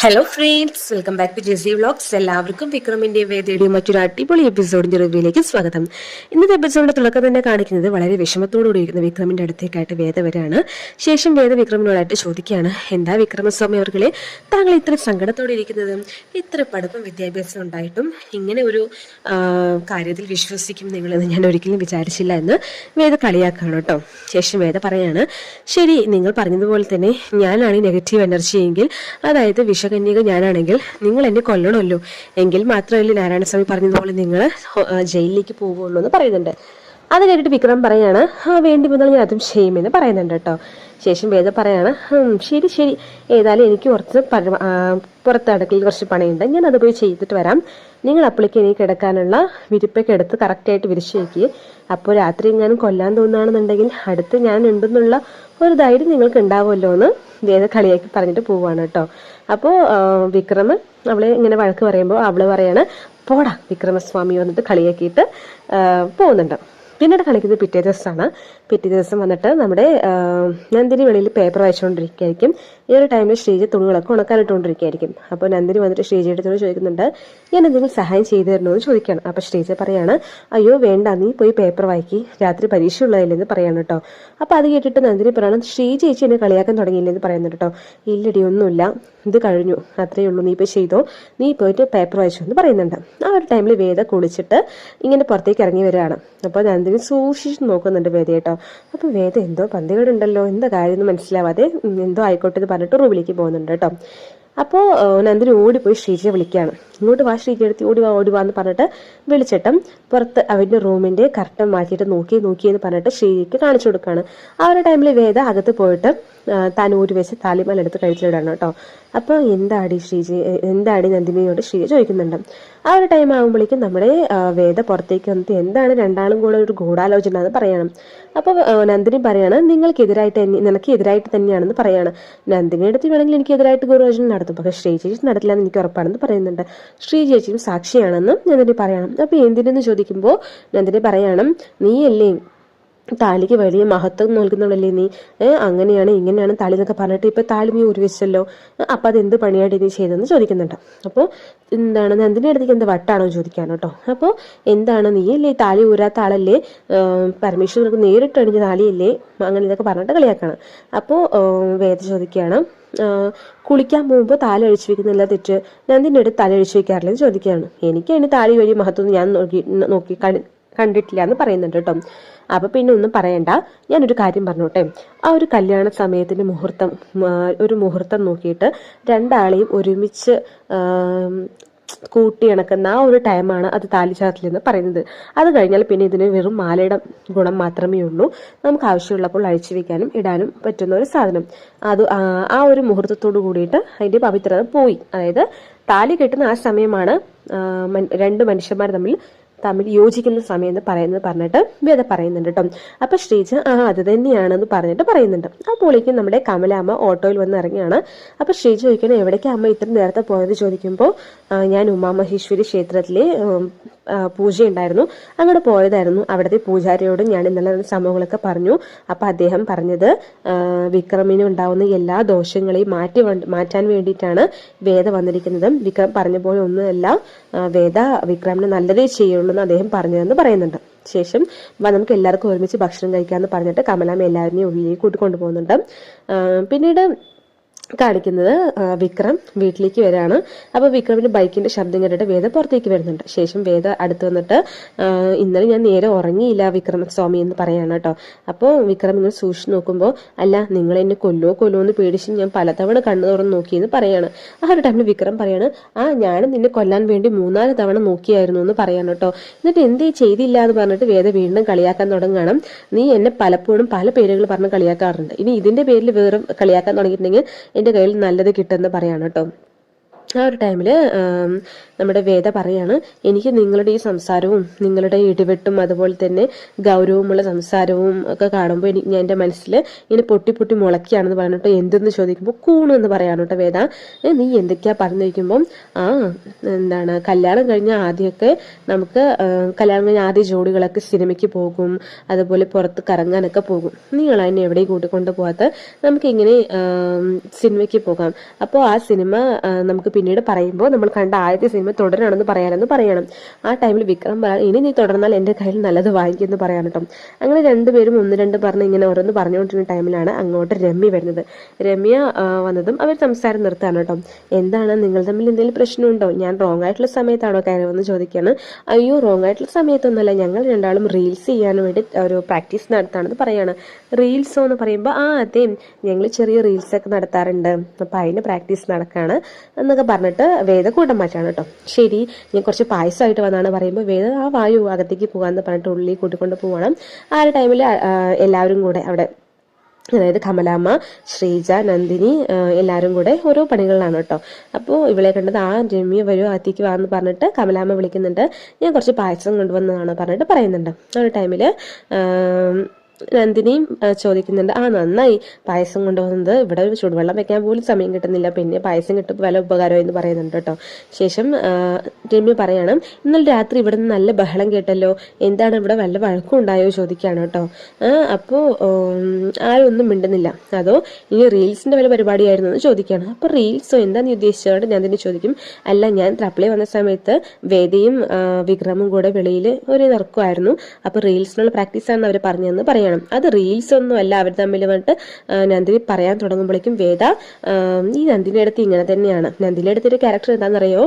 Hello friends welcome back to JC vlogs എല്ലാവർക്കും വിക്രമിന്റെ വേദയുടെയും മറ്റൊരു അടിപൊളി എപ്പിസോഡിന്റെ റിവ്യൂയിലേക്ക് സ്വാഗതം. ഇന്നത്തെ എപ്പിസോഡിന്റെ തുടക്കം തന്നെ കാണിക്കുന്നത് വളരെ വിഷമത്തോടുകൂടി ഇരിക്കുന്ന വിക്രമിന്റെ അടുത്തേക്കായിട്ട് വേദ വരാണ് ശേഷം വേദ വിക്രമിനോടായിട്ട് ചോദിക്കുകയാണ് എന്താ വിക്രമസ്വാമി അവർകളെ താങ്കൾ ഇത്ര സങ്കടത്തോടെ ഇരിക്കുന്നത് ഇത്ര പഠിപ്പും വിദ്യാഭ്യാസം ഉണ്ടായിട്ടും ഇങ്ങനെ ഒരു കാര്യത്തിൽ വിശ്വസിക്കും നിങ്ങളെന്ന് ഞാൻ ഒരിക്കലും വിചാരിച്ചില്ല എന്ന് വേദ കളിയാക്കുകയാണ് കേട്ടോ. ശേഷം വേദ പറയാണ് ശരി നിങ്ങൾ പറഞ്ഞതുപോലെ തന്നെ ഞാനാണ് നെഗറ്റീവ് എനർജി എങ്കിൽ അതായത് വിഷകന്യക ഞാനാണെങ്കിൽ നിങ്ങൾ എന്നെ കൊല്ലണമല്ലോ. എങ്കിൽ മാത്രമല്ലേ നാരായണസ്വാമി പറഞ്ഞതുപോലെ നിങ്ങൾ ജയിലിലേക്ക് പോകുള്ളൂ എന്ന് പറയുന്നുണ്ട്. അത് കേട്ടിട്ട് വിക്രം പറയാണ് ആ വേണ്ടി വന്നാൽ ഞാൻ അതും ചെയ്യുമെന്ന് പറയുന്നുണ്ട് കേട്ടോ. ശേഷം വേദ പറയാണ് "ഉം, ശരി ശരി. ഏതായാലും എനിക്ക് കുറച്ച് പുറത്ത് അടുക്കളയിൽ കുറച്ച് പണിയുണ്ട്. ഞാൻ അത് പോയി ചെയ്തിട്ട് വരാം. നിങ്ങൾ അപ്പോഴേക്ക് എനിക്ക് കിടക്കാനുള്ള വിരിപ്പൊക്കെ എടുത്ത് കറക്റ്റായിട്ട് വിരിച്ചു വയ്ക്കുക അപ്പോൾ രാത്രി ഞാൻ കൊല്ലാൻ തോന്നുകയാണെന്നുണ്ടെങ്കിൽ അടുത്ത് ഞാൻ ഉണ്ടെന്നുള്ള ഒരു ധൈര്യം നിങ്ങൾക്ക് ഉണ്ടാവുമല്ലോ എന്ന് വേദ കളിയാക്കി പറഞ്ഞിട്ട് പോവാണ് കേട്ടോ. അപ്പോൾ വിക്രമ് അവളെ ഇങ്ങനെ വഴക്ക് പറയുമ്പോൾ അവൾ പറയാണ് പോടാ വിക്രമസ്വാമി വന്നിട്ട് കളിയാക്കിയിട്ട് പോകുന്നുണ്ട്. പിന്നീട് കളിക്കുന്നത് പിറ്റേ ദിവസമാണ്. പിറ്റേ ദിവസം വന്നിട്ട് നമ്മുടെ നന്ദിനി വെളിയിൽ പേപ്പർ വായിച്ചുകൊണ്ടിരിക്കുകയായിരിക്കും. ഈ ഒരു ടൈമിൽ ശ്രീജ തുണികളൊക്കെ ഉണക്കാനിട്ടുകൊണ്ടിരിക്കുകയായിരിക്കും. അപ്പോൾ നന്ദിനി വന്നിട്ട് ശ്രീജയുടെ തുണി ചോദിക്കുന്നുണ്ട് ഞാൻ എന്തെങ്കിലും സഹായം ചെയ്തു തരണോ എന്ന് ചോദിക്കുകയാണ്. അപ്പോൾ ശ്രീജ പറയാണ് അയ്യോ വേണ്ട നീ പോയി പേപ്പർ വായിക്കി. രാത്രി പരീക്ഷ ഉള്ളതില്ലെന്ന് പറയാണ് കേട്ടോ. അപ്പോൾ അത് കേട്ടിട്ട് നന്ദിനി പറയണം ശ്രീജി ചേച്ചി എന്നെ കളിയാക്കാൻ തുടങ്ങിയില്ലെന്ന് പറയുന്നുണ്ട് കേട്ടോ. ഇല്ലടി ഒന്നുമില്ല. ഇത് കഴിഞ്ഞു. അത്രയേ ഉള്ളൂ. നീ ഇപ്പോൾ ചെയ്തോ? നീ പോയിട്ട് പേപ്പർ വായിച്ചു? എന്ന് പറയുന്നുണ്ട്. ആ ഒരു ടൈമിൽ വേദ കുളിച്ചിട്ട് ഇങ്ങനെ പുറത്തേക്ക് ഇറങ്ങി വരികയാണ്. അപ്പോൾ നന്ദിനി സൂക്ഷിച്ച് നോക്കുന്നുണ്ട് വേദ കേട്ടോ അപ്പോൾ വേദ എന്തോ പന്തികേടുണ്ടല്ലോ എന്താ കാര്യം എന്ന് മനസ്സിലാവാതെ എന്തോ ആയിക്കോട്ടെ എന്ന് പറഞ്ഞിട്ട് റൂമിലേക്ക് പോകുന്നുണ്ട് കേട്ടോ. അപ്പോൾ നന്ദിനി ഓടിപ്പോയി ശ്രീജിയെ വിളിക്കുകയാണ്. ഇങ്ങോട്ട് വാ ശ്രീജി എടുത്ത് ഓടി വാ ഓടി വാ എന്ന് പറഞ്ഞിട്ട് വിളിച്ചിട്ടും പുറത്ത് അവന്റെ റൂമിന്റെ കർട്ടൻ മാറ്റിയിട്ട് നോക്കി നോക്കി എന്ന് പറഞ്ഞിട്ട് ശ്രീജിക്ക് കാണിച്ചു കൊടുക്കുകയാണ്. ആ ഒരു ടൈമിൽ വേദ അകത്ത് പോയിട്ട് ഊരി വെച്ച് താലിമാല എടുത്ത് കഴിച്ചിലിടണം കേട്ടോ. അപ്പോൾ എന്താടി ശ്രീജി എന്താടി നന്ദിനിയോട് ശ്രീജ ചോദിക്കുന്നുണ്ട്. ആ ഒരു ടൈം ആകുമ്പോഴേക്കും നമ്മുടെ വേദ പുറത്തേക്ക് വന്നിട്ട് എന്താണ് രണ്ടാളും കൂടെ ഒരു ഗൂഢാലോചന എന്ന് പറയണം. അപ്പോൾ നന്ദിനി പറയാണ് നിങ്ങൾക്കെതിരായിട്ട് തന്നെ നിനക്ക് എതിരായിട്ട് തന്നെയാണെന്ന് പറയാണ്. നന്ദിനി അടുത്ത് വേണമെങ്കിൽ എനിക്ക് എതിരായിട്ട് ഗൂഢാലോചന നടത്തും. പക്ഷെ ശ്രീ ചേച്ചി നടത്തില്ല എന്ന് എനിക്ക് ഉറപ്പാണെന്ന് പറയുന്നുണ്ട്. ശ്രീ ചേച്ചിയും സാക്ഷിയാണെന്നും നന്ദിനി പറയണം. അപ്പോൾ എന്തിനെന്ന് ചോദിക്കുമ്പോൾ നന്ദിനി പറയണം നീയല്ലേ താലിക്ക് വലിയ മഹത്വം നൽകുന്നുള്ളല്ലേ നീ? അങ്ങനെയാണ് ഇങ്ങനെയാണ് താലി എന്നൊക്കെ പറഞ്ഞിട്ട് ഇപ്പൊ താലി നീ ഉരുവിച്ചല്ലോ. അപ്പൊ അത് എന്ത് പണിയായിട്ട് നീ ചെയ്തെന്ന് ചോദിക്കുന്നുണ്ട്. അപ്പോൾ എന്താണ് നന്ദിനി അടുത്തേക്ക് എന്താ വട്ടാണോ ചോദിക്കാൻ കേട്ടോ. അപ്പോൾ എന്താണ് നീ അല്ലേ താലി ഊരാത്ത ആളല്ലേ? പരമേശ്വരർക്ക് നേരിട്ട് അണിഞ്ഞ താലിയല്ലേ? അങ്ങനെ ഇതൊക്കെ പറഞ്ഞിട്ട് കളിയാക്കാണ്. അപ്പോൾ വേദ ചോദിക്കുകയാണ് കുളിക്കാൻ പോകുമ്പോൾ താലി അഴിച്ചു വെക്കുന്നില്ല തെറ്റ്. നന്ദിനി അടുത്ത് തല അഴിച്ചു വെക്കാറില്ലെന്ന് ചോദിക്കുകയാണ് എനിക്ക് അതിന് താലി വഴി മഹത്വം ഞാൻ നോക്കി നോക്കി കണ്ടിട്ടില്ല എന്ന് പറയുന്നുണ്ട് കേട്ടോ. അപ്പൊ പിന്നെ ഒന്നും പറയണ്ട. ഞാനൊരു കാര്യം പറഞ്ഞോട്ടെ. ആ ഒരു കല്യാണ സമയത്തിന്റെ മുഹൂർത്തം ഒരു മുഹൂർത്തം നോക്കിയിട്ട് രണ്ടാളെയും ഒരുമിച്ച് കൂട്ടി ഇണക്കുന്ന ആ ഒരു ടൈമാണ് അത് താലിചാർത്തിൽ എന്ന് പറയുന്നത്. അത് കഴിഞ്ഞാൽ പിന്നെ ഇതിന് വെറും മാലയുടെ ഗുണം മാത്രമേ ഉള്ളൂ. നമുക്ക് ആവശ്യമുള്ളപ്പോൾ അഴിച്ചു വെക്കാനും ഇടാനും പറ്റുന്ന ഒരു സാധനം. അത് ആ ഒരു മുഹൂർത്തത്തോട് കൂടിയിട്ട് അതിന്റെ പവിത്രത പോയി. അതായത് താലി കെട്ടുന്ന ആ സമയമാണ് രണ്ട് മനുഷ്യന്മാർ തമ്മിൽ തമ്മിൽ യോജിക്കുന്ന സമയം എന്ന് പറയുന്നത് പറഞ്ഞിട്ട് വേദ പറയുന്നുണ്ട് കേട്ടോ. അപ്പൊ ശ്രീജ ആ അത് തന്നെയാണെന്ന് പറഞ്ഞിട്ട് പറയുന്നുണ്ട്. അപ്പോഴേക്കും നമ്മുടെ കമലാമ്മ ഓട്ടോയിൽ വന്ന് ഇറങ്ങിയാണ്. അപ്പൊ ശ്രീജ ചോദിക്കണം എവിടേക്ക് അമ്മ ഇത്ര നേരത്തെ പോയത്? ചോദിക്കുമ്പോൾ ഞാൻ ഉമാമഹേശ്വരി ക്ഷേത്രത്തിലെ പൂജയുണ്ടായിരുന്നു. അങ്ങോട്ട് പോയതായിരുന്നു. അവിടുത്തെ പൂജാരിയോട് ഞാൻ ഇന്നലെ സംഭവങ്ങളൊക്കെ പറഞ്ഞു. അപ്പൊ അദ്ദേഹം പറഞ്ഞത് വിക്രമിന് ഉണ്ടാവുന്ന എല്ലാ ദോഷങ്ങളെയും മാറ്റി മാറ്റാൻ വേണ്ടിയിട്ടാണ് വേദ വന്നിരിക്കുന്നത്. വിക്രം പറഞ്ഞ പോലെ ഒന്നുമല്ല. വേദ വിക്രമിന് നല്ലതേ ചെയ്യുള്ളൂ എന്ന് അദ്ദേഹം പറഞ്ഞതെന്ന് പറയുന്നുണ്ട്. ശേഷം നമുക്ക് എല്ലാവർക്കും ഒരുമിച്ച് ഭക്ഷണം കഴിക്കാമെന്ന് പറഞ്ഞിട്ട് കമലാമ്മ എല്ലാവരെയും ഉള്ളിലേക്ക് കൂട്ടിക്കൊണ്ടു പോകുന്നുണ്ട് പിന്നീട് കാണിക്കുന്നത് വിക്രം വീട്ടിലേക്ക് വരാണ് അപ്പോൾ വിക്രമിന്റെ ബൈക്കിന്റെ ശബ്ദം കേട്ടിട്ട് വേദ പുറത്തേക്ക് വരുന്നുണ്ട്. ശേഷം വേദ അടുത്ത് വന്നിട്ട് ഇന്നലെ ഞാൻ നേരെ ഉറങ്ങിയില്ല വിക്രമസ്വാമി എന്ന് പറയാണ് കേട്ടോ. അപ്പോൾ വിക്രം ഇങ്ങനെ സൂക്ഷിച്ചു നോക്കുമ്പോൾ അല്ല നിങ്ങൾ എന്നെ കൊല്ലോ കൊല്ലോ എന്ന് പേടിച്ച് ഞാൻ പലതവണ കണ്ണു തുറന്ന് നോക്കിയെന്ന് പറയാണ്. ആ ഒരു ടൈമിൽ വിക്രം പറയാണ് ആ ഞാൻ നിന്നെ കൊല്ലാൻ വേണ്ടി മൂന്നാൽ തവണ നോക്കിയായിരുന്നു എന്ന് പറയാണ് കേട്ടോ. എന്നിട്ട് എന്തേ ചെയ്തില്ല എന്ന് പറഞ്ഞിട്ട് വേദ വീണ്ടും കളിയാക്കാൻ തുടങ്ങണം നീ എന്നെ പലപ്പോഴും പല പേരുകൾ പറഞ്ഞ് കളിയാക്കാറുണ്ട്. ഇനി ഇതിന്റെ പേരിൽ വേറെ കളിയാക്കാൻ തുടങ്ങിയിട്ടുണ്ടെങ്കിൽ എന്റെ കയ്യിൽ നല്ലത് കിട്ടുമെന്ന് പറയാണ് കേട്ടോ. ആ ഒരു ടൈമിൽ നമ്മുടെ വേദ പറയാണ് എനിക്ക് നിങ്ങളുടെ ഈ സംസാരവും നിങ്ങളുടെ ഇടിവെട്ടും അതുപോലെ തന്നെ ഗൗരവമുള്ള സംസാരവും ഒക്കെ കാണുമ്പോൾ എനിക്ക് ഞാൻ എന്റെ മനസ്സിൽ ഇങ്ങനെ പൊട്ടി പൊട്ടി മുളയ്ക്കുകയാണെന്ന് പറഞ്ഞിട്ട് എന്തെന്ന് ചോദിക്കുമ്പോൾ കൂണ് എന്ന് പറയാണ് കേട്ടോ വേദ. "ഏ, നീ എന്തൊക്കെയാ പറഞ്ഞു ചോദിക്കുമ്പം ആ എന്താണ് കല്യാണം കഴിഞ്ഞ ആദ്യമൊക്കെ നമുക്ക് കല്യാണം കഴിഞ്ഞ ആദ്യ ജോഡികളൊക്കെ സിനിമയ്ക്ക് പോകും അതുപോലെ പുറത്ത് കറങ്ങാനൊക്കെ പോകും. നിങ്ങൾ അതിനെ എവിടെയും കൂട്ടിക്കൊണ്ട് പോകാത്ത നമുക്കിങ്ങനെ സിനിമയ്ക്ക് പോകാം. അപ്പോൾ ആ സിനിമ നമുക്ക് പിന്നീട് പറയുമ്പോൾ നമ്മൾ കണ്ട ആദ്യത്തെ സിനിമ തുടരണമെന്ന് പറയാനെന്ന് പറയണം. ആ ടൈമിൽ വിക്രം പറയാൻ ഇനി നീ തുടർന്നാൽ എന്റെ കയ്യിൽ നല്ലത് വാങ്ങിക്കുമെന്ന് പറയാൻ കേട്ടോ. അങ്ങനെ രണ്ടുപേരും ഒന്ന് രണ്ട് പറഞ്ഞ് ഇങ്ങനെ ഓരോന്ന് പറഞ്ഞുകൊണ്ടിരുന്ന ടൈമിലാണ് അങ്ങോട്ട് രമ്യ വരുന്നത്. രമ്യ വന്നതും അവർ സംസാരം നിർത്താണ് കേട്ടോ. എന്താണ്? നിങ്ങൾ തമ്മിൽ എന്തെങ്കിലും പ്രശ്നമുണ്ടോ? ഞാൻ റോങ് ആയിട്ടുള്ള സമയത്താണോ കയറുമെന്ന് ചോദിക്കുകയാണ്. അയ്യോ റോങ് ആയിട്ടുള്ള സമയത്തൊന്നുമല്ല. ഞങ്ങൾ രണ്ടാളും റീൽസ് ചെയ്യാൻ വേണ്ടി ഒരു പ്രാക്ടീസ് നടത്താണെന്ന് പറയാണ്. റീൽസോ എന്ന് പറയുമ്പോൾ ആ അതെ. ഞങ്ങൾ ചെറിയ റീൽസ് ഒക്കെ നടത്താറുണ്ട്. അപ്പം അതിന് പ്രാക്ടീസ് നടക്കുകയാണ് എന്നൊക്കെ പറഞ്ഞിട്ട് വേദ കൂട്ടം മാറ്റാണ് കേട്ടോ. ശരി ഞാൻ കുറച്ച് പായസമായിട്ട് വന്നാണ് പറയുമ്പോൾ വേദ ആ വായു അകത്തേക്ക് പോകാമെന്ന് പറഞ്ഞിട്ട് ഉള്ളി കൂട്ടിക്കൊണ്ട് പോവാണ്. ആ ഒരു ടൈമിൽ എല്ലാവരും കൂടെ അവിടെ അതായത് കമലാമ്മ ശ്രീജ നന്ദിനി എല്ലാവരും കൂടെ ഓരോ പണികളിലാണ് കേട്ടോ. അപ്പോൾ ഇവളെ കണ്ടത് ആ രമ്യ വരും അകത്തേക്ക് വാന്ന് പറഞ്ഞിട്ട് കമലാമ്മ വിളിക്കുന്നുണ്ട്. ഞാൻ കുറച്ച് പായസം കൊണ്ടുവന്നതാണ് പറഞ്ഞിട്ട് പറയുന്നുണ്ട്. ആ ഒരു ടൈമിൽ നന്ദിനിയും ചോദിക്കുന്നുണ്ട്. ആ നന്നായി. പായസം കൊണ്ടുവന്നത് ഇവിടെ ചൂടുവെള്ളം വെക്കാൻ പോലും സമയം കിട്ടുന്നില്ല. പിന്നെ പായസം കിട്ടുമ്പോൾ വല്ല ഉപകാരം എന്ന് പറയുന്നുണ്ട് കേട്ടോ. ശേഷം രമ്യ പറയണം ഇന്നലെ രാത്രി ഇവിടെ നിന്ന് നല്ല ബഹളം കേട്ടല്ലോ. എന്താണ് ഇവിടെ വല്ല വഴക്കം ഉണ്ടായോ? ചോദിക്കുകയാണ് കേട്ടോ. ആരും ഒന്നും മിണ്ടുന്നില്ല. അതോ ഇനി റീൽസിന്റെ വല്ല പരിപാടിയായിരുന്നു? എന്ന് ചോദിക്കുകയാണ്. അപ്പോൾ റീൽസോ? എന്താ നീ ഉദ്ദേശിച്ചതുകൊണ്ട് ഞാൻ തന്നെ ചോദിക്കും. അല്ല ഞാൻ ട്രപ്പിളി വന്ന സമയത്ത് വേദിയും വിക്രമും കൂടെ വെളിയിൽ ഒരു നിറക്കുമായിരുന്നു അപ്പോൾ റീൽസിനുള്ള പ്രാക്ടീസ് ആണെന്ന് അവർ പറഞ്ഞതെന്ന് പറയണം അത് റീൽസ് ഒന്നും അല്ല. അവർ തമ്മിൽ വന്നിട്ട് നന്ദിനി പറയാൻ തുടങ്ങുമ്പോഴേക്കും വേദ ഈ നന്ദിനിയുടെ അടുത്ത് ഇങ്ങനെ തന്നെയാണ്. നന്ദിനിയുടെ അടുത്തൊരു ക്യാരക്ടർ എന്താണെന്നറിയോ?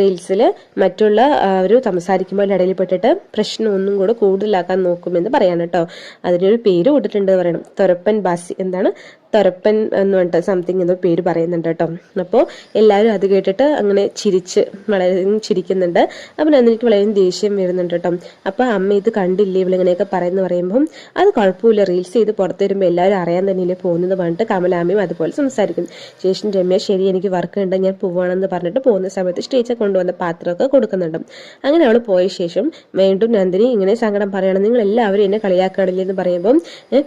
റീൽസിൽ മറ്റുള്ള ഒരു സംസാരിക്കുമ്പോൾ ഇടയിൽ പെട്ടിട്ട് പ്രശ്നം ഒന്നും കൂടെ കൂടുതലാക്കാൻ നോക്കുമെന്ന് പറയാൻ കേട്ടോ അതിനൊരു പേര് കൊടുത്തിട്ടുണ്ട് പറയണം. തൊരപ്പൻ ബാസി എന്താണ്? തൊരപ്പൻ എന്ന് പറഞ്ഞിട്ട് സംതിങ് എന്തോ പേര് പറയുന്നുണ്ട് കേട്ടോ അപ്പോൾ എല്ലാവരും അത് കേട്ടിട്ട് അങ്ങനെ ചിരിച്ച് വളരെ ചിരിക്കുന്നുണ്ട്. അപ്പം നന്ദിനിക്ക് വളരെ ദേഷ്യം വരുന്നുണ്ട് കേട്ടോ അപ്പോൾ അമ്മ ഇത് കണ്ടില്ലേ? ഇവളിങ്ങനെയൊക്കെ പറയുന്നു പറയുമ്പം അത് കുഴപ്പമില്ല. റീൽസ് ചെയ്ത് പുറത്ത് വരുമ്പോൾ എല്ലാവരും അറിയാൻ തന്നെയല്ലേ പോകുന്നത്. പറഞ്ഞിട്ട് കമലാമ്മയും അതുപോലെ സംസാരിക്കും ശേഷം രമ്യ ശരി എനിക്ക് വർക്ക് ഉണ്ട്. ഞാൻ പോവാണെന്ന് പറഞ്ഞിട്ട് പോകുന്ന സമയത്ത് സ്റ്റേജ് കൊണ്ടുവന്ന പാത്രമൊക്കെ കൊടുക്കുന്നുണ്ട്. അങ്ങനെ അവൾ പോയ ശേഷം വീണ്ടും നന്ദിനി ഇങ്ങനെ സങ്കടം പറയണം. നിങ്ങൾ എല്ലാവരും എന്നെ കളിയാക്കാണില്ലേ എന്ന് പറയുമ്പോൾ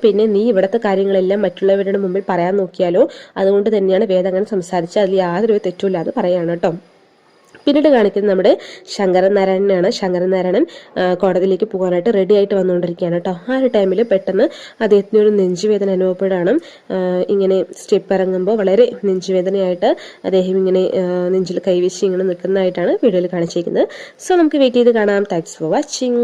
പിന്നെ നീ ഇവിടുത്തെ കാര്യങ്ങളെല്ലാം മറ്റുള്ളവരുടെ മുമ്പിൽ പറയാൻ നോക്കിയാലോ? അതുകൊണ്ട് തന്നെയാണ് വേദം അങ്ങനെ അതിൽ യാതൊരു തെറ്റുമില്ല എന്ന് പറയാണ് കേട്ടോ. പിന്നീട് കാണിക്കുന്നത് നമ്മുടെ ശങ്കരൻ നാരായണനാണ് ശങ്കരൻ നാരായണൻ ആ, കോടതിയിലേക്ക് പോകാനായിട്ട് റെഡി ആയിട്ട് വന്നുകൊണ്ടിരിക്കുകയാണ് കേട്ടോ. ആ ഒരു ടൈമിൽ പെട്ടെന്ന് അദ്ദേഹത്തിന് ഒരു നെഞ്ചുവേദന അനുഭവപ്പെടാണ് ഇങ്ങനെ സ്റ്റെപ്പ് ഇറങ്ങുമ്പോൾ വളരെ നെഞ്ചുവേദനയായിട്ട് അദ്ദേഹം ഇങ്ങനെ നെഞ്ചിൽ കൈവശി ഇങ്ങനെ നിൽക്കുന്നതായിട്ടാണ് വീഡിയോയിൽ കാണിച്ചിരിക്കുന്നത്. സോ നമുക്ക് വെയിറ്റ് ചെയ്ത് കാണാം. Thanks for watching